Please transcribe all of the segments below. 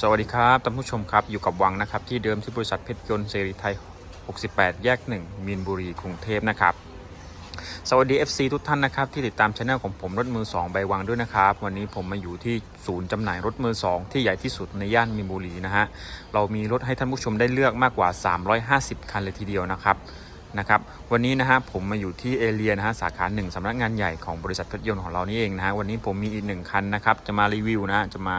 สวัสดีครับท่านผู้ชมครับอยู่กับวังนะครับที่เดิมที่บริษัทเพชรยนต์เสรีไทย 68 แยก 1 มีนบุรีกรุงเทพนะครับ สวัสดี FC ทุกท่านนะครับที่ติดตามช anel ของผมรถมือ 2 ใบวังด้วยนะครับ วันนี้ผมมาอยู่ที่ศูนย์จำหน่ายรถมือ 2 ที่ใหญ่ที่สุดในย่านมีนบุรีนะฮะเรามีรถให้ท่านผู้ชมได้เลือกมากกว่า 350 คันเลยทีเดียวนะครับนะครับวันนี้นะฮะผมมาอยู่ที่เอเรียนะฮะสาขาหนึ่งสำนักงานใหญ่ของบริษัทเพชรยนต์ของเรานี่เองนะฮะวันนี้ผมมีอีกหนึ่งคันนะครับจะมารีวิวนะฮะจะมา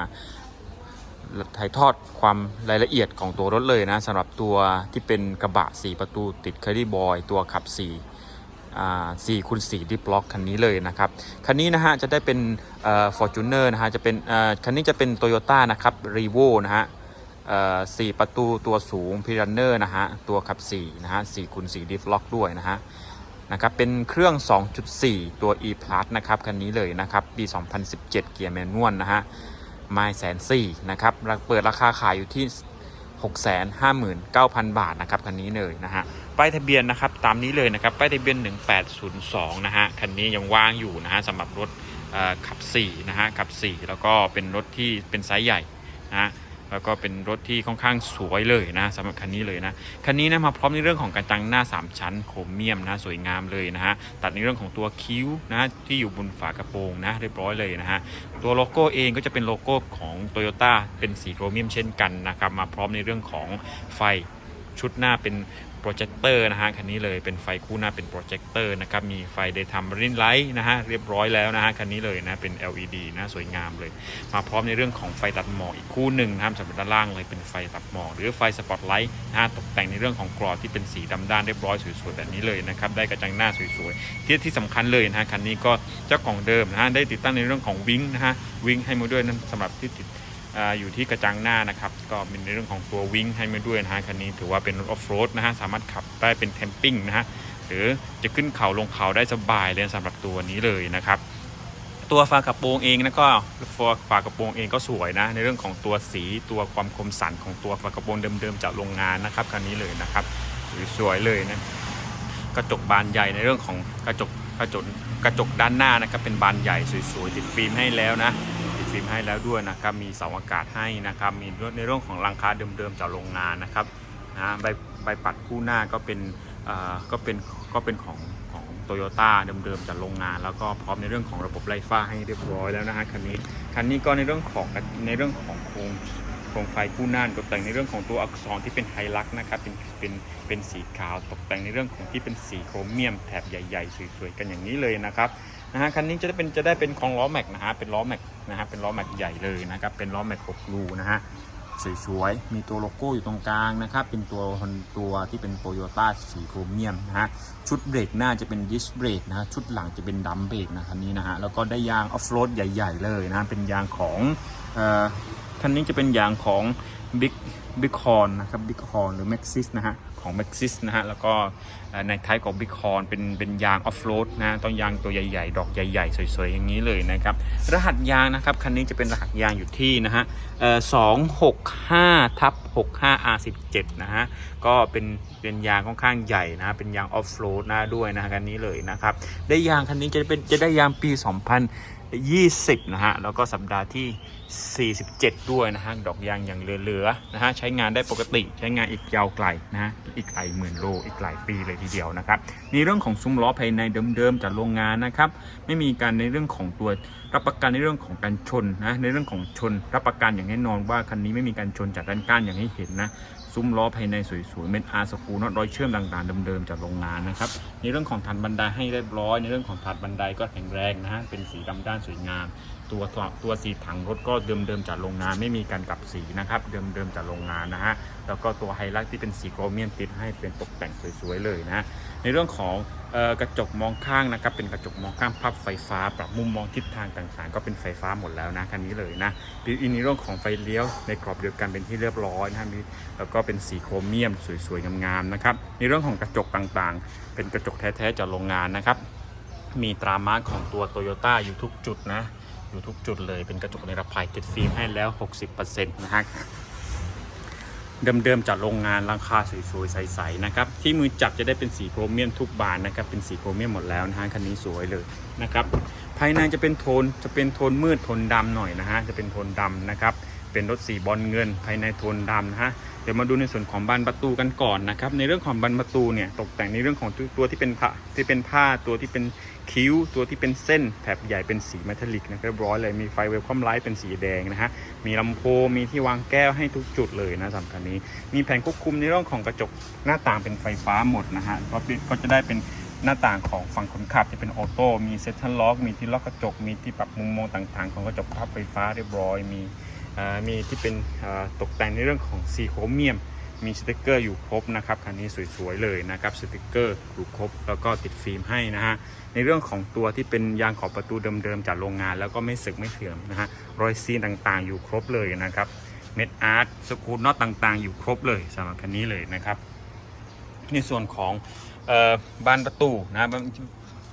ถ่ายทอดความรายละเอียดของตัวรถเลยนะสำหรับตัวที่เป็นกระบะ 4 ประตูติดค a รี่บอย ตัวขับ4อ่า4คูณ4ดิฟล็อกคันนี้เลยนะครับ คันนี้นะฮะจะได้เป็นเอ่อ Fortuner นะฮะจะเป็นคันนี้จะเป็น Toyota นะครับ r e v o นะฮะเอ่ประตูตัวสูง p i r a n n e r นะฮะตัวขับ4นะฮะ4คูณ4ดิฟล็อกด้วยนะฮะนะครับเป็นเครื่อง 2.4 ตัว e plus นะครับ คันนี้เลยนะครับ ปี 2017 เกียร์แมนนวลนะฮะ ไม้แสนสี่นะครับเปิดราคาขายอยู่ที่ 659,000 บาทนะครับคันนี้เลยนะฮะป้ายทะเบียนนะครับตามนี้เลยนะครับป้ายทะเบียน 1802 นะฮะคันนี้ยังว่างอยู่นะฮะสำหรับรถขับ4นะฮะขับ 4 แล้วก็เป็นรถที่เป็นไซส์ใหญ่นะฮะ แล้วก็เป็นรถที่ค่อนข้างสวยเลยนะสำหรับคันนี้เลยนะคันนี้นะมาพร้อมในเรื่องของกระจังหน้า 3 ชั้นโครเมียมนะสวยงามเลยนะฮะตัดในเรื่องของตัวคิ้วนะที่อยู่บนฝากระโปรงนะเรียบร้อยเลยนะฮะตัวโลโก้เองก็จะเป็นโลโก้ของ Toyota เป็นสีโครเมียมเช่นกันนะครับมาพร้อมในเรื่องของไฟชุดหน้าเป็น รเจคเตอร์นะฮะคันนี้เลยเป็นไฟคู่หน้าเป็นโปรเจคเตอร์นะครับมีไฟเดย์ทัมรินไลท์นะฮะเรียบร้อยแล้วนะฮะคันนี้เลยนะเป็น LED นะสวยงามเลย มาพร้อมในเรื่องของไฟตัดหมอกอีกคู่หนึ่งนะครับสำหรับด้านล่างเลยเป็นไฟตัดหมอกหรือไฟสปอตไลท์นะฮะตกแต่งในเรื่องของกรอบที่เป็นสีดำด้านเรียบร้อยสวยๆแบบนี้เลยนะครับได้กระจังหน้าสวยๆที่ที่สำคัญเลยนะฮะคันนี้ก็เจ้าของเดิมนะฮะได้ติดตั้งในเรื่องของวิงนะฮะวิงให้มาด้วยนั้นสำหรับที่ติด อยู่ที่กระจังหน้านะครับ ก็มีในเรื่องของตัววิ่งให้มาด้วยนะฮะคันนี้ถือว่าเป็นรถออฟโรดนะฮะสามารถขับได้เป็นแคมปิ้งนะฮะหรือจะขึ้นเขาลงเขาได้สบายเลยสำหรับตัวนี้เลยนะครับตัวฝากระโปรงเองนะก็ฝากระโปรงเองก็สวยนะ ในเรื่องของตัวสีตัวความคมสันของตัวฝากระโปรงเดิมๆจากโรงงานนะครับคันนี้เลยนะครับสวยๆเลยนะกระจกบานใหญ่ในเรื่องของกระจกกระจกกระจกด้านหน้านะครับเป็นบานใหญ่สวยๆติดฟิล์มให้แล้วนะ ฟิล์มให้แล้วด้วยนะครับ มีเสาอากาศให้นะครับ มีในเรื่องของรังคาเดิมๆจากโรงงานนะครับนะใบใบปัดคู่หน้าก็เป็นก็เป็นก็เป็นของของโตโยต้าเดิมๆจากโรงงาน แล้วก็พร้อมในเรื่องของระบบไล่ฟ้าให้เรียบร้อยแล้วนะฮะคันนี้คันนี้ก็ในเรื่องของในเรื่องของโครงโครงไฟคู่หน้าตกแต่งในเรื่องของตัวอักษรที่เป็นไฮลักษ์นะครับเป็นเป็นเป็นสีขาวตกแต่งในเรื่องของที่เป็นสีโครเมียมแถบใหญ่ ๆ สวยๆกันอย่างนี้เลยนะครับ นะฮะคันนี้จะได้เป็นจะได้เป็นของล้อแม็กนะฮะเป็นล้อแม็กนะฮะเป็นล้อแม็กใหญ่เลยนะครับเป็นล้อแม็ก6รูนะฮะสวยๆ มีตัวโลโก้อยู่ตรงกลางนะครับ เป็นตัวตัวที่เป็นโตโยต้าสีโครเมียมนะฮะ ชุดเบรกหน้าจะเป็นดิสเบรกนะฮะ ชุดหลังจะเป็นดัมเบรกนะคันนี้นะฮะ แล้วก็ได้ยางออฟโรดใหญ่ ๆ เลยนะ เป็นยางของเอ่อคันนี้จะเป็นยางของ Big Big Horn นนะครับ Big Horn หรือ Maxis นะฮะ ของ Maxis นะฮะ แล้วก็ในท้ายของ Big Horn เป็นเป็นยางออฟโรดนะต้องยางตัวใหญ่ๆ ดอกใหญ่ๆ สวยๆ อย่างนี้เลยนะครับ รหัสยางนะครับ คันนี้จะเป็นรหัสยางอยู่ที่นะฮะสองหกห้าทับหกห้า R สิบเจ็ดนะฮะ ก็เป็นเป็นยางค่อนข้างใหญ่นะ เป็นยางออฟโรดนะด้วยนะคันนี้เลยนะครับ ได้ยางคันนี้จะเป็นจะได้ยางปี2020 นะฮะ แล้วก็สัปดาห์ที่ 47 ด้วยนะฮะ ดอกยางอย่างเหลือๆนะฮะ ใช้งานได้ปกติ ใช้งานอีกยาวไกลนะฮะอีกไกลหมื่นโลอีกหลายปีเลยทีเดียวนะครับในเรื่องของซุ้มล้อภายในเดิมๆจากโรงงานนะครับไม่มีการในเรื่องของตัวรับประกันในเรื่องของการชนนะในเรื่องของชนรับประกันอย่างแน่นอนว่าคันนี้ไม่มีการชนจากด้านก้านอย่างที่เห็นนะซุ้มล้อภายในสวยๆเม็ดอาร์สกูน็อตรอยเชื่อมต่างๆเดิมๆจากโรงงานนะครับในเรื่องของฐานบันไดให้เรียบร้อย ในเรื่องของฐานบันไดก็แข็งแรงนะฮะเป็นสีดำด้านสวยงาม ตัวตัวสีถังรถก็เดิมๆจากโรงงานไม่มีการกลับสีนะครับ เดิมๆจากโรงงานนะฮะแล้วก็ตัวไฮไลท์ที่เป็นสีโครเมียมติดให้เป็นตกแต่งสวยๆเลยนะในเรื่องของออกระจกมองข้างนะครับเป็นกระจกมองข้างพับไฟฟ้า ปรับมุมมองทิศทางต่างๆ ก็เป็นไฟฟ้าหมดแล้วนะคันนี้เลยนะอีกในเรื่องของไฟเลี้ยวในกรอบเดียวกันเป็นที่เรียบร้อยนะมีแล้วก็เป็นสีโครเมียมสวยๆงามๆนะครับในเรื่องของกระจกต่างๆ เป็นกระจกแท้ๆจากโรงงานนะครับมีตรามาร์กของตัวโตโยต้าอยู่ทุกจุดนะ อยู่ทุกจุดเลยเป็นกระจกนิรภัยติดฟิล์มให้แล้ว 60%นะฮะเดิมๆจากโรงงานราคาสวยๆใสๆนะครับที่มือจับจะได้เป็นสีโครเมียมทุกบานนะครับเป็นสีโครเมียมหมดแล้วนะฮะคันนี้สวยเลยนะครับภายในจะเป็นโทนจะเป็นโทนมืดโทนดำหน่อยนะฮะจะเป็นโทนดำนะครับเป็นรถสีบอลเงินภายในโทนดำนะฮะ ดี๋ยวมาดูในส่วนของบานประตูกันก่อนนะครับ ในเรื่องของบานประตูเนี่ยตกแต่งในเรื่องของตัวที่เป็นผ้าที่เป็นผ้าตัวที่เป็นคิ้ว ตัวที่เป็นเส้นแถบใหญ่เป็นสีเมทัลลิกนะเรียบร้อยเลยมีไฟเวลคอมไลท์เป็นสีแดงนะฮะมีลำโพงมีที่วางแก้วให้ทุกจุดเลยนะสำคันนี้ มีแผงควบคุมในเรื่องของกระจกหน้าต่างเป็นไฟฟ้าหมดนะฮะก็เป็นก็จะได้เป็นหน้าต่างของฝั่งคนขับจะเป็นออโต้มีเซ็นทรัลล็อกมีที่ล็อกกระจกมีที่ปรับมุมมองต่างๆ ของกระจกภาพไฟฟ้าเรียบร้อยมี มีที่เป็นตกแต่งในเรื่องของซีโครเมียม มีสติกเกอร์อยู่ครบนะครับคันนี้สวยๆเลยนะครับสติกเกอร์อยู่ครบแล้วก็ติดฟิล์มให้นะฮะในเรื่องของตัวที่เป็นยางขอบประตูเดิมๆจากโรงงาน แล้วก็ไม่สึกไม่เสื่อมนะฮะรอยซีนต่างๆ อยู่ครบเลยนะครับเม็ดอาร์ตสกรูน็อตต่างๆ อยู่ครบเลยสำหรับคันนี้เลยนะครับในส่วนของออบานประตูนะ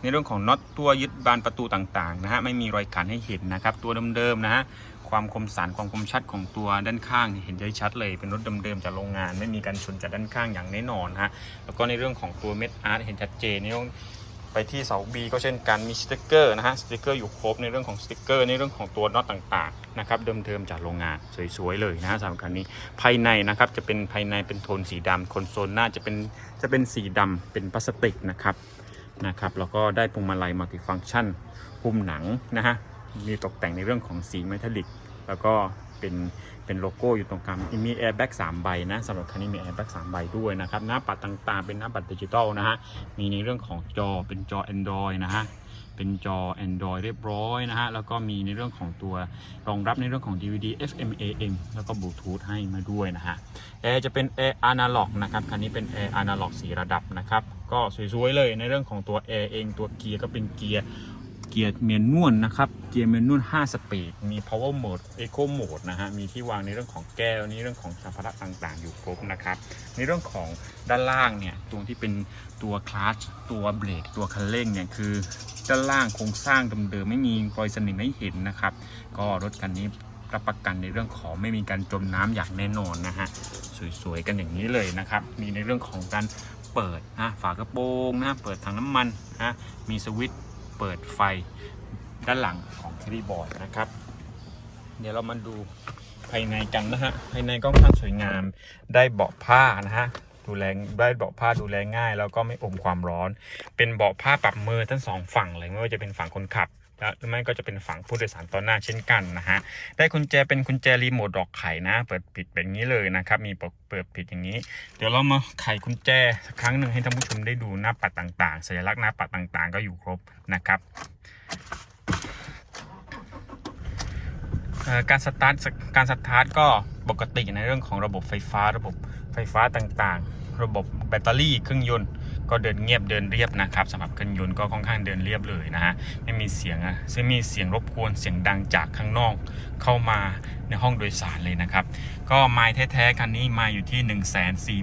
ในเรื่องของน็อตตัวยึดบานประตูต่างๆนะฮะไม่มีรอยขันให้เห็นนะครับ ตัวเดิมๆนะฮะ ความคมสันความคมชัดของตัวด้านข้างเห็นได้ชัดเลยเป็นรถเดิมๆจากโรงงาน ไม่มีการชนจากด้านข้างอย่างแน่นอนฮะแล้วก็ในเรื่องของตัวเม็ดอาร์ตเห็นชัดเจนในเรื่องไปที่เสา B ก็เช่นกันมีสติกเกอร์นะฮะสติกเกอร์อยู่ครบในเรื่องของสติกเกอร์ในเรื่องของตัวน็อตต่างๆนะครับเดิมๆจากโรงงานสวยๆเลยนะฮะสำหรับคันนี้ภายในนะครับจะเป็นภายในเป็นโทนสีดำคอนโซลหน้าจะเป็นจะเป็นสีดำเป็นพลาสติกนะครับนะครับแล้วก็ได้พวงมาลัยมัลติฟังก์ชันหุ้มหนังนะฮะ มีตกแต่งในเรื่องของสีเมทัลลิก แล้วก็เป็นเป็นโลโก้อยู่ตรงกลางมีแอร์แบ็กสามใบนะสำหรับคันนี้มีแอร์แบ็กสามใบด้วยนะครับ หน้าปัดต่างๆ เป็นหน้าปัดดิจิตอลนะฮะ มีในเรื่องของจอเป็นจอ Android นะฮะเป็นจอ Android เรียบร้อยนะฮะ แล้วก็มีในเรื่องของตัวรองรับในเรื่องของ DVD FM AM แล้วก็บลูทูธให้มาด้วยนะฮะ แอร์จะเป็นแอร์อนาล็อกนะครับ คันนี้เป็นแอร์อนาล็อกสีระดับนะครับ ก็สวยๆเลยในเรื่องของตัวแอร์เองตัวเกียร์ก็เป็นเกียร์ เกียร์เมียนนวลนะครับ เกียร์เมียนนวล5สปีด มี power mode eco mode นะฮะ มีที่วางในเรื่องของแก้วในเรื่องของสัมภาระต่างๆ อยู่ครบนะครับ ในเรื่องของด้านล่างเนี่ยตรงที่เป็นตัวคลัตช์ตัวเบรก ตัวคันเร่งเนี่ย คือด้านล่างโครงสร้างเดิมๆไม่มีรอยสนิมให้เห็นนะครับ ก็รถคันนี้รับประกันในเรื่องของไม่มีการจมน้ำอย่างแน่นอนนะฮะ สวยๆกันอย่างนี้เลยนะครับ มีในเรื่องของการเปิดนะฝากระโปรงนะ เปิดถังน้ำมันนะ มีสวิตช์ เปิดไฟด้านหลังของแคริบอร์ดนะครับ เดี๋ยวเรามาดูภายในกันนะฮะ ภายในก็ค่อนข้างสวยงาม ได้เบาะผ้านะฮะ ดูแลได้เบาะผ้าดูแลง่าย แล้วก็ไม่อมความร้อน เป็นเบาะผ้าปรับมือทั้งสองฝั่งเลยไม่ว่าจะเป็นฝั่งคนขับ หรือไม่ก็จะเป็นฝั่งผู้โดยสารตอนหน้าเช่นกันนะฮะ ได้กุญแจเป็นกุญแจรีโมทดอกไขนะ เปิดปิดแบบนี้เลยนะครับ มีเปิดปิดอย่างนี้ เดี๋ยวเรามาไขกุญแจสักครั้งหนึ่งให้ท่านผู้ชมได้ดูหน้าปัดต่างๆ สัญลักษณ์หน้าปัดต่างๆ ก็อยู่ครบนะครับการสตาร์ทการสตาร์ทก็ปกติในเรื่องของระบบไฟฟ้าระบบไฟฟ้าต่างๆ ระบบแบตเตอรี่เครื่องยนต์ ก็เดินเงียบเดินเรียบนะครับสำหรับเครื่องยนต์ก็ค่อนข้างเดินเรียบเลยนะฮะไม่มีเสียงอะซึ่งมีเสียงรบกวนเสียงดังจากข้างนอกเข้ามาในห้องโดยสารเลยนะครับ ก็ไมล์แท้ๆคันนี้มาอยู่ที่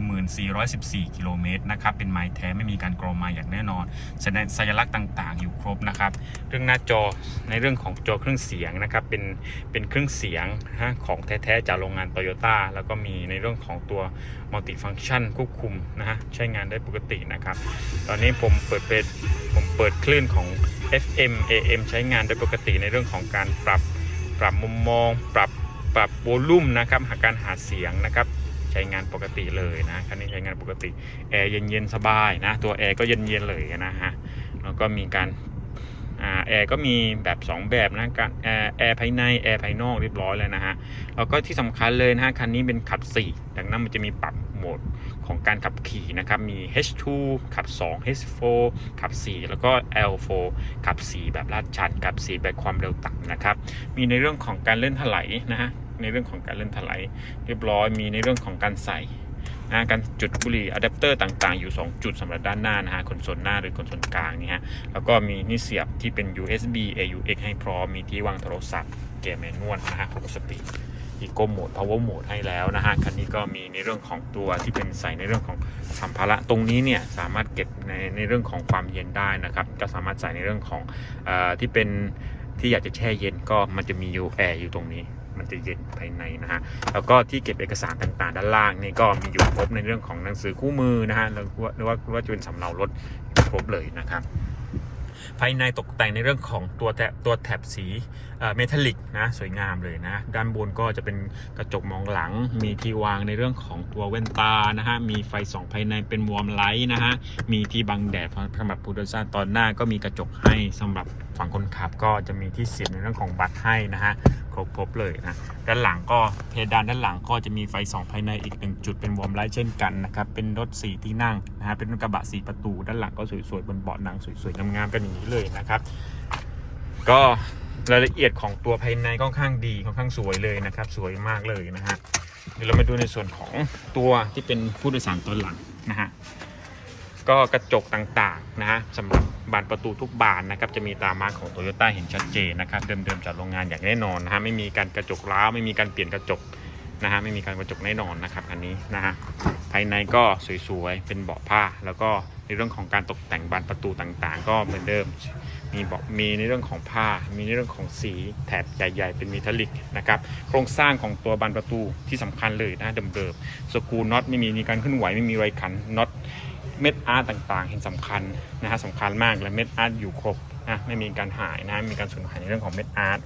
144,414 กิโลเมตรนะครับ เป็นไมล์แท้ไม่มีการกรอมาอย่างแน่นอนแสดงสัญลักษณ์ต่างๆ อยู่ครบนะครับ เรื่องหน้าจอในเรื่องของจอเครื่องเสียงนะครับเป็นเป็นเครื่องเสียงฮะของแท้ๆจากโรงงานโตโยต้าแล้วก็มีในเรื่องของตัวมัลติฟัง c t ชันควบคุมนะฮะใช้งานได้ปกตินะครับตอนนี้ผมเปิดเป็นผมเปิดคลื่นของ FM AM ใช้งานได้ปกติในเรื่องของการปรับปรับมุมมอง ปรับปรับโวลูมนะครับหาการหาเสียงนะครับใช้งานปกติเลยนะคันนี้ใช้งานปกติแอร์เย็นๆสบายนะตัวแอร์ก็เย็นๆเลยนะฮะแล้วก็มีการแอร์ก็มีแบบ 2 แบบนะการแอร์แอร์ภายในแอร์ภายนอกเรียบร้อยเลยนะฮะแล้วก็ที่สำคัญเลยนะฮะคันนี้เป็นขับ 4 ดังนั้นมันจะมีปรับโหมด ของการขับขี่นะครับ มี H2 ขับ 2 H4 ขับ 4 แล้วก็ L4 ขับ 4 แบบลาดชันขับ 4 แบบความเร็วต่ำนะครับ มีในเรื่องของการเล่นถลายนะฮะในเรื่องของการเล่นถลายเรียบร้อยมีในเรื่องของการใส่นะการจุดบุหรี่อะแดปเตอร์ต่างๆ อยู่ 2 จุดสำหรับด้านหน้านะฮะคอนโซลหน้าหรือคอนโซลกลางนี่ฮะแล้วก็มีนี่เสียบที่เป็น USB AUX ให้พร้อมมีที่วางโทรศัพท์เกียร์แมนนวลนะฮะของสปีดอีโก้โหมด power mode ให้แล้วนะฮะ คันนี้ก็มีในเรื่องของตัวที่เป็นใส่ในเรื่องของสัมภาระ ตรงนี้เนี่ยสามารถเก็บในในเรื่องของความเย็นได้นะครับ ก็สามารถใส่ในเรื่องของอที่เป็นที่อยากจะแช่เย็นก็มันจะมีอยู่แอร์อยู่ตรงนี้มันจะเย็นภายในนะฮะ แล้วก็ที่เก็บเอกสารต่างๆ ด้านล่างนี่ก็มีอยู่ครบในเรื่องของหนังสือคู่มือนะฮะหรือว่าหรือว่าหรือว่าจะเป็นสำเนารถครบเลยนะครับ ภายในตกแต่งในเรื่องของตัวแถบตัวแถบสีเมทัลลิกนะสวยงามเลยนะ ด้านบนก็จะเป็นกระจกมองหลัง มีที่วางในเรื่องของตัวแว่นตานะฮะมีไฟส่องภายในเป็นวอร์มไลท์นะฮะมีที่บังแดดสำหรับผู้โดยสารตอนหน้าก็มีกระจกให้สำหรับฝั่งคนขับก็จะมีที่เสียบในเรื่องของบัตรให้นะฮะครบครบเลยนะด้านหลังก็เพดานด้านหลังก็จะมีไฟส่องภายในอีกหนึ่งจุดเป็นวอร์มไลท์เช่นกันนะครับเป็นรถสีที่นั่งนะฮะเป็นรถกระบะสีประตูด้านหลังก็สวยๆบนเบาะหนังสวยๆงามๆกันอย่างนี้เลยนะครับ ก็รายละเอียดของตัวภายในค่อนข้างดีค่อนข้างสวยเลยนะครับ สวยมากเลยนะฮะเดี๋ยวเรามาดูในส่วนของตัวที่เป็นผู้โดยสารตอนหลังนะฮะก็กระจกต่างๆนะฮะสำหรับ บานประตูทุกบานนะครับจะมีตรามาร์คของโตโยต้าเห็นชัดเจนนะครับเดิมๆจากโรงงานอย่างแน่นอนนะฮะไม่มีการกระจกร้าวไม่มีการเปลี่ยนกระจกนะฮะไม่มีการกระจกแน่นอนนะครับอันนี้นะฮะภายในก็สวยๆเป็นเบาะผ้า แล้วก็ในเรื่องของการตกแต่งบานประตูต่างๆ ก็เหมือนเดิมมีเบอกมีในเรื่องของผ้า มีในเรื่องของสีแถบใหญ่ ๆ เป็นเมทัลลิกนะครับโครงสร้างของตัวบานประตูที่สำคัญเลยนะเดิมๆสกรูน็อตไม่มีมีการเคลื่อนไหวไม่มีรอยขันน็อต เม็ดอาร์ตต่างๆ เห็นสำคัญนะฮะสำคัญมากและเม็ดอาร์ตอยู่ครบนะไม่มีการหายนะมีการสูญหายในเรื่องของเม็ดอาร์ต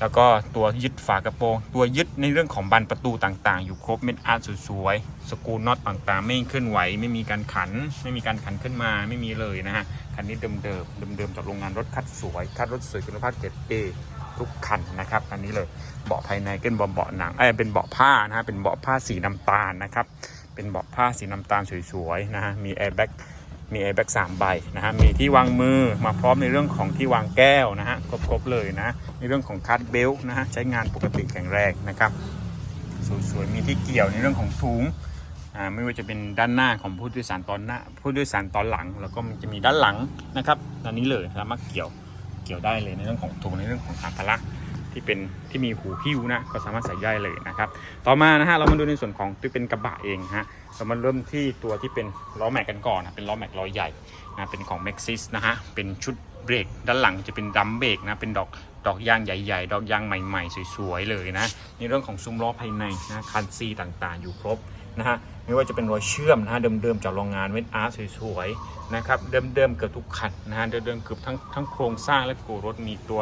แล้วก็ตัวยึดฝากระโปรงตัวยึดในเรื่องของบานประตูต่างๆ อยู่ครบเม็ดอาร์ตสวยๆสกรูน็อตต่างๆ ไม่เคลื่อนไหว ไม่มีการขัน ไม่มีการขันขึ้นมาไม่มีเลยนะฮะคันนี้เดิมเดิมเดิมๆจากโรงงานรถคัดสวยคัดรถสวยคุณภาพเกรดเอทุกคันนะครับอันนี้เลยเบาะภายในเป็นเบาะเบาะหนังเอ้เป็นเบาะผ้านะฮะเป็นเบาะผ้าสีน้ำตาลนะครับ เป็นเบาะผ้าสีน้ำตาลสวยๆนะฮะมีแอร์แบ็กมีแอร์แบ็กสามใบนะฮะมีที่วางมือมาพร้อมในเรื่องของที่วางแก้วนะฮะครบๆเลยนะในเรื่องของคัดเบลนะฮะใช้งานปกติแข็งแรงนะครับสวยๆมีที่เกี่ยวในเรื่องของถุงอ่าไม่ว่าจะเป็นด้านหน้าของผู้โดยสารตอนหน้าผู้โดยสารตอนหลัง แล้วก็มันจะมีด้านหลังนะครับอันนี้เลยสามารถเกี่ยวเกี่ยวได้เลยในเรื่องของถุงในเรื่องของสัมภาระ ที่เป็นที่มีหูหิ้วนะก็สามารถใส่ได้เลยนะครับ ต่อมานะฮะเรามาดูในส่วนของที่เป็นกระบะเองฮะเรามาเริ่มที่ตัวที่เป็นล้อแม็กกันก่อนนะเป็นล้อแม็กล้อใหญ่นะเป็นของ Maxxis นะฮะเป็นชุดเบรกด้านหลังจะเป็นดัมเบรกนะเป็นดอกดอกยางใหญ่ ๆ ดอกยางใหม่ๆ สวยๆเลยนะในเรื่องของซุ้มล้อภายในนะคันซีต่างๆ อยู่ครบนะฮะไม่ว่าจะเป็นรอยเชื่อมนะฮะเดิมๆจากโรงงานเวทอาร์สวยๆนะครับเดิมๆเกือบทุกคันนะฮะเดิมๆเกือบทั้งทั้งโครงสร้างและตัวรถมีตัว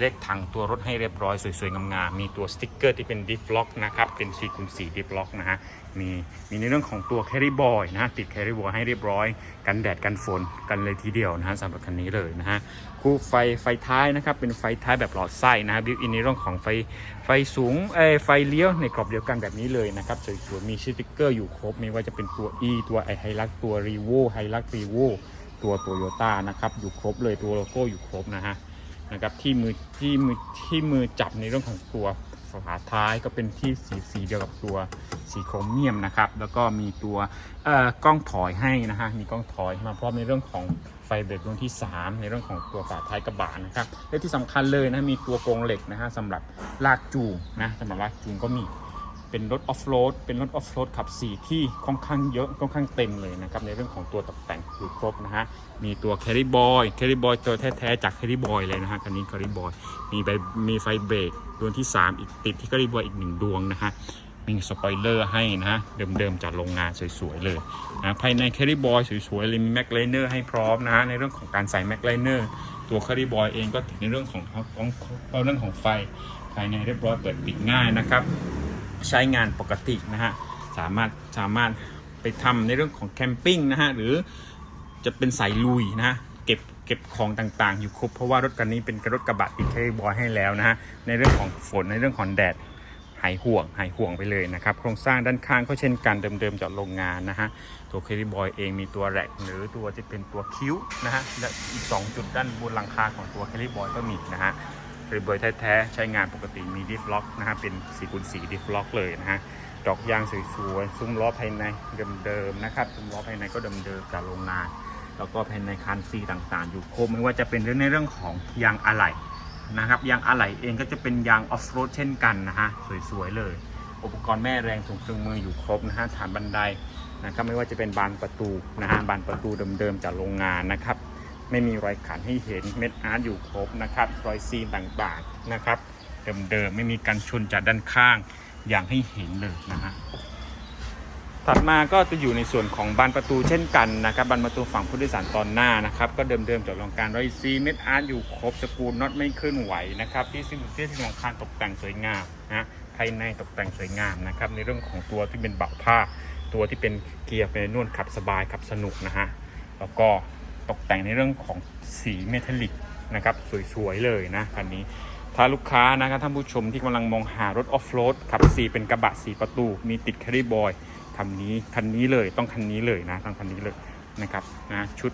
เลขถังตัวรถให้เรียบร้อยสวยๆงามๆมีตัวสติ๊กเกอร์ที่เป็นดิฟล็อกนะครับเป็น4คูณ4ดิฟล็อกนะฮะมีมีในเรื่องของตัวแคริบอยนะติดแคริบอยให้เรียบร้อย กันแดดกันฝนกันเลยทีเดียวนะฮะสำหรับคันนี้เลยนะฮะคู่ไฟไฟท้ายนะครับเป็นไฟท้ายแบบหลอดไส้นะฮะบิวอินในเรื่องของไฟไฟสูงเอไฟเลี้ยวในกรอบเดียวกันแบบนี้เลยนะครับสวยๆมีสติ๊กเกอร์อยู่ครบไม่ว่าจะเป็นตัว E ตัวไอไฮลักตัวรีโวไฮลักรีโวตัวโตโยต้านะครับอยู่ครบเลยตัวโลโก้อยู่ครบนะฮะ นะครับที่มือที่มือที่มือจับในเรื่องของตัวฝาท้ายก็เป็นที่สีสีเดียวกับตัวสีโครเมียมนะครับ แล้วก็มีตัวกล้องถอยให้นะฮะมีกล้องถอยมาพร้อมในเรื่องของไฟเบรกดวงที่ 3 ในเรื่องของตัวฝาท้ายกระบะนะครับและที่สำคัญเลยนะมีตัวกรงเหล็กนะฮะสำหรับลากจูงนะสำหรับลากจูงก็มี เป็นรถออฟโรดเป็นรถออฟโรดขับ 4 ที่ค่อนข้างเยอะค่อนข้างเต็มเลยนะครับในเรื่องของตัวตกแต่งอยู่ครบนะฮะมีตัวแคริบอยแคริบอยตัวแท้ๆจากแคริบอยเลยนะฮะคันนี้แคริบอยมีใบมีไฟเบรกดวงที่ 3 อีกติดที่แคริบอยอีกหนึ่งดวงนะฮะมีสปอยเลอร์ให้นะฮะเดิมๆจากโรงงานสวยๆเลยนะภายในแคริบอยสวยๆเลยมีแม็กไลเนอร์ให้พร้อมนะฮะในเรื่องของการใส่แม็กไลเนอร์ตัวแคริบอยเองก็ถึงในเรื่องของของของเรื่องของไฟภายในเรียบร้อยเปิดปิดง่ายนะครับ ใช้งานปกตินะฮะสามารถสามารถไปทำในเรื่องของแคมปิ้งนะฮะหรือจะเป็นสายลุยนะฮะเก็บเก็บของต่างๆ อยู่ครบเพราะว่ารถคันนี้เป็นรถกระบะติดเคบอยให้แล้วนะฮะในเรื่องของฝนในเรื่องของแดดหายห่วงหายห่วงไปเลยนะครับโครงสร้างด้านข้างก็เช่นกันเดิมๆจากโรงงานนะฮะตัวเคริบอยเองมีตัวแรกหรือตัวจะเป็นตัวคิ้วนะฮะและอีก 2 จุดด้านบนหลังคาของตัวเคริบอยก็มีนะฮะ เคริบอยแท้ๆ ใช้งานปกติมีดิฟล็อกนะฮะ เป็น4คูณ4ดิฟล็อกเลยนะฮะ ดอกยางสวยๆ ซุ้มล้อภายในเดิมๆ นะครับ ซุ้มล้อภายในก็เดิมๆ จากโรงงาน แล้วก็ภายในคันซีต่างๆ อยู่ครบไม่ว่าจะเป็นเรื่องในเรื่องของยางอะไหล่นะครับ ยางอะไหล่เองก็จะเป็นยางออฟโรดเช่นกันนะฮะ สวยๆ เลย อุปกรณ์แม่แรงถุงเครื่องมืออยู่ครบนะฮะฐานบันไดนะครับ ไม่ว่าจะเป็นบานประตูนะฮะ บานประตูเดิมๆ จากโรงงานนะครับ ไม่มีรอยขันให้เห็นเม็ดอาร์ตอยู่ครบนะครับ รอยซีนต่างๆนะครับ เดิมๆไม่มีการชนจากด้านข้างอย่างให้เห็นเลยนะฮะถัดมาก็จะอยู่ในส่วนของบานประตูเช่นกันนะครับบานประตูฝั่งผู้โดยสารตอนหน้านะครับ ก็เดิมๆจากโรงการรอยซีเม็ดอาร์ตอยู่ครบสกรูน็อตไม่เคลื่อนไหวนะครับที่ซึ่งที่ที่ของคานตกแต่งสวยงามนะภายในตกแต่งสวยงามนะครับ ในเรื่องของตัวที่เป็นเบาะผ้า ตัวที่เป็นเกียร์เป็นนวลขับสบายขับสนุกนะฮะแล้วก็ ตกแต่งในเรื่องของสีเมทัลลิกนะครับสวยๆเลยนะคันนี้ ถ้าลูกค้านะครับท่านผู้ชมที่กำลังมองหารถออฟโรดขับสีเป็นกระบะสีประตู มีติดแคริบอยคันนี้คันนี้เลยต้องคันนี้เลยนะต้องคันนี้เลยนะครับนะชุด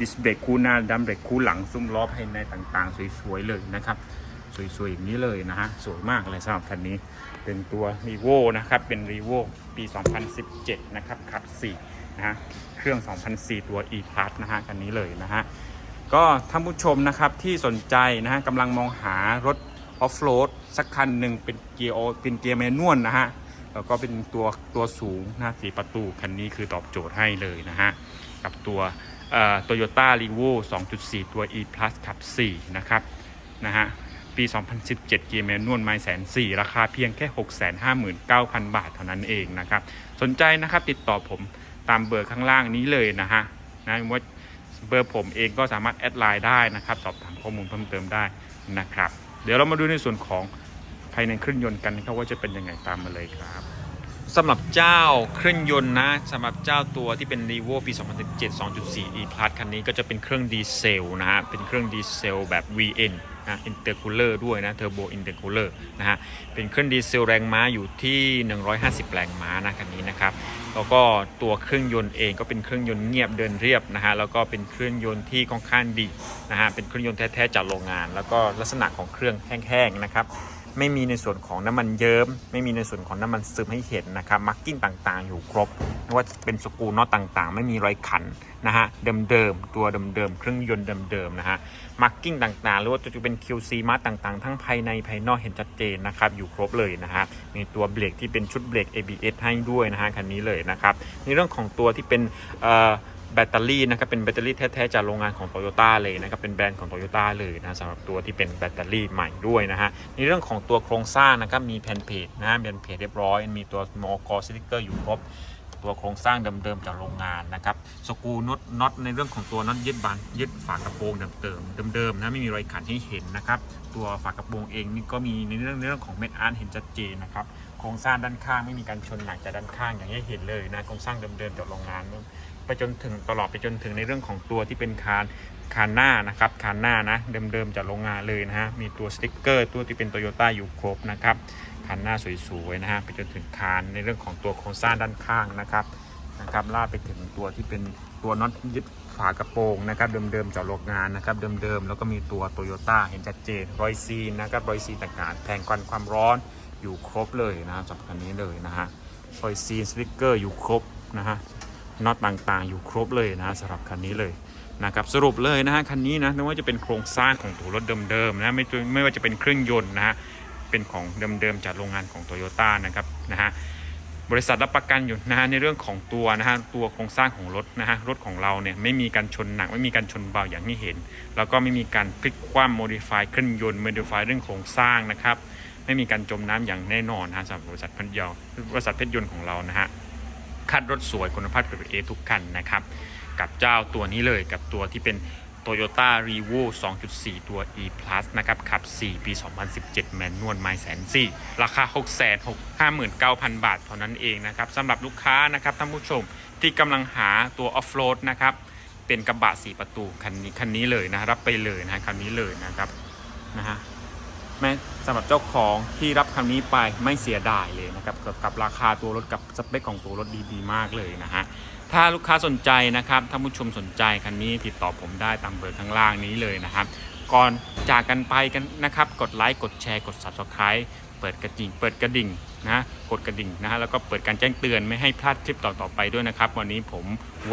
ดิสเบรกคู่หน้าดัมเบรกคู่หลังซุ้มล้อภายในต่างๆ สวยๆเลยนะครับสวยๆอย่างนี้เลยนะฮะสวยมากเลยสำหรับคันนี้ เป็นตัว r ีโวนะครับเป็น r ีโวปี 2017 นะครับขับ4นะฮะ เครื่อง 2004 ตัว e p l u s นะฮะคันนี้เลยนะฮะก็ท่านผู้ชมนะครับที่สนใจนะฮะกำลังมองหารถออฟโรดสักคันหนึ่งเป็นเกียร์โอเป็นเกียร์แมนนวลนะฮะแล้วก็เป็นตัวตัวสูงนะสีประตูคันนี้คือตอบโจทย์ให้เลยนะฮะกับตัวโตโยต้ารีโว2.4 ตัว e plus ขับ 4 นะครับนะฮะปี 2017 เกียร์แมนนวลไม่แสนสี่ราคาเพียงแค่ 659,000 บาทเท่านั้นเองนะครับ สนใจนะครับติดต่อผม ตามเบอร์ข้างล่างนี้เลยนะฮะนะว่าเบอร์ผมเองก็สามารถแอดไลน์ได้นะครับ สอบถามข้อมูลเพิ่มเติมได้นะครับ เดี๋ยวเรามาดูในส่วนของภายในเครื่องยนต์กันนะครับว่าจะเป็นยังไงตามมาเลยครับสำหรับเจ้าเครื่องยนต์นะสำหรับเจ้าตัวที่เป็น r e v o ปี 2017 2.4 e plus คันนี้ก็จะเป็นเครื่องดีเซลนะฮะเป็นเครื่องดีเซลแบบ VN นะ intercooler ด้วยนะ turbo intercooler นะฮะเป็นเครื่องดีเซลแรงม้าอยู่ที่ 150 แรงม้านะคันนี้นะครับ แล้วก็ตัวเครื่องยนต์เองก็เป็นเครื่องยนต์เงียบเดินเรียบนะฮะแล้วก็เป็นเครื่องยนต์ที่ค่อนข้างดีนะฮะเป็นเครื่องยนต์แท้ๆจากโรงงาน แล้วก็ลักษณะของเครื่องแห้งๆนะครับไม่มีในส่วนของน้ำมันเยิ้มไม่มีในส่วนของน้ำมันซึมให้เห็นนะครับมาร์กิ้งต่างๆ อยู่ครบไม่ว่าจะเป็นสกูน็อตต่างๆ ไม่มีรอยขันนะฮะเดิมๆตัวเดิมๆเครื่องยนต์เดิมๆนะฮะ มาร์กิ้งต่างๆ หรือว่าจะเป็น QC มาร์ต่างๆ ทั้งภายในภายนอกเห็นชัดเจนนะครับ อยู่ครบเลยนะฮะมีตัวเบรกที่เป็นชุดเบรก ABS ให้ด้วยนะฮะคันนี้เลยนะครับในเรื่องของตัวที่เป็นแบตเตอรี่นะครับเป็นแบตเตอรี่แท้ๆจากโรงงานของโตโยต้าเลยนะครับเป็นแบรนด์ของโตโยต้าเลยนะสำหรับตัวที่เป็นแบตเตอรี่ใหม่ด้วยนะฮะในเรื่องของตัวโครงสร้างนะครับมีแผ่นเพจนะเป็นเพจเรียบร้อย มีตัวมอกสติกเกอร์อยู่ครบ ตัวโครงสร้างเดิมๆจากโรงงานนะครับสกรูน็อตน็อตในเรื่องของตัวน็อตยึดบานยึดฝากระโปรงเดิมๆเดิมๆนะไม่มีรอยขันให้เห็นนะครับตัวฝากระโปรงเองนี่ก็มีในเรื่องในเรื่องของเม็ดอาร์ตเห็นชัดเจนนะครับโครงสร้างด้านข้างไม่มีการชนหนักจากด้านข้างอย่างที่เห็นเลยนะโครงสร้างเดิมๆจากโรงงานไปจนถึงตลอดไปจนถึงในเรื่องของตัวที่เป็นคานคานหน้านะครับคานหน้านะเดิมๆจากโรงงานเลยนะฮะมีตัวสติ๊กเกอร์ตัวที่เป็นโตโยต้าอยู่ครบนะครับ คานหน้าสวยๆนะฮะไปจนถึงคานในเรื่องของตัวโครงสร้างด้านข้างนะครับนะครับลากไปถึงตัวที่เป็นตัวน็อตยึดฝากระโปรงนะครับเดิมๆจากโรงงานนะครับเดิมๆแล้วก็มีตัวโตโยต้าเห็นชัดเจนรอยซีนนะครับรอยซีนต่างๆแทงควันความร้อนอยู่ครบเลยนะครับสำหรับคันนี้เลยนะฮะรอยซีนสติ๊กเกอร์อยู่ครบนะฮะน็อตต่างๆ อยู่ครบเลยนะสำหรับคันนี้เลยนะครับสรุปเลยนะฮะคันนี้นะไม่ว่าจะเป็นโครงสร้างของตัวรถเดิมๆนะไม่ไม่ว่าจะเป็นเครื่องยนต์นะฮะ เป็นของเดิมๆจากโรงงานของโตโยต้านะครับนะฮะบริษัทรับประกันอยู่นะฮะในเรื่องของตัวนะฮะตัวโครงสร้างของรถนะฮะรถของเราเนี่ยไม่มีการชนหนักไม่มีการชนเบาอย่างที่เห็น แล้วก็ไม่มีการพลิกคว่ำโมดิฟายเครื่องยนต์โมดิฟายเรื่องโครงสร้างนะครับไม่มีการจมน้ำอย่างแน่นอนนะฮะสำหรับบริษัทเพชรยนต์บริษัทเพชรยนต์ของเรานะฮะคัดรถสวยคุณภาพเกรดเอทุกคันนะครับกับเจ้าตัวนี้เลยกับตัวที่เป็น Toyota r e v o 2.4 ตัว E Plus นะครับ ขับ 4 ปี 2017 แมนนวลไมล์แสนสี่ราคา 6 6 5 9 0 0 0 บาท เท่านั้นเองนะครับสำหรับลูกค้านะครับท่านผู้ชมที่กำลังหาตัวออฟโรดนะครับ เป็นกระบะ 4 ประตูคันนี้คันนี้เลยนะ รับไปเลยนะคันนี้เลยนะครับนะฮะแม้สำหรับเจ้าของที่รับคันนี้ไปไม่เสียดายเลยนะครับกับกับราคาตัวรถกับสเปคของตัวรถดีๆมากเลยนะฮะ ถ้าลูกค้าสนใจนะครับถ้าผู้ชมสนใจคันนี้ติดต่อผมได้ตามเบอร์ข้างล่างนี้เลยนะครับ ก่อนจากกันไปกันนะครับ กดไลค์กดแชร์กด subscribe เปิดกระดิ่งเปิดกระดิ่งนะกดกระดิ่งนะฮะแล้วก็เปิดการแจ้งเตือนไม่ให้พลาดคลิปต่อๆไปด้วยนะครับ วันนี้ผม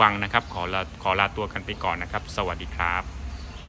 วังนะครับขอลาขอลาตัวกันไปก่อนนะครับ สวัสดีครับ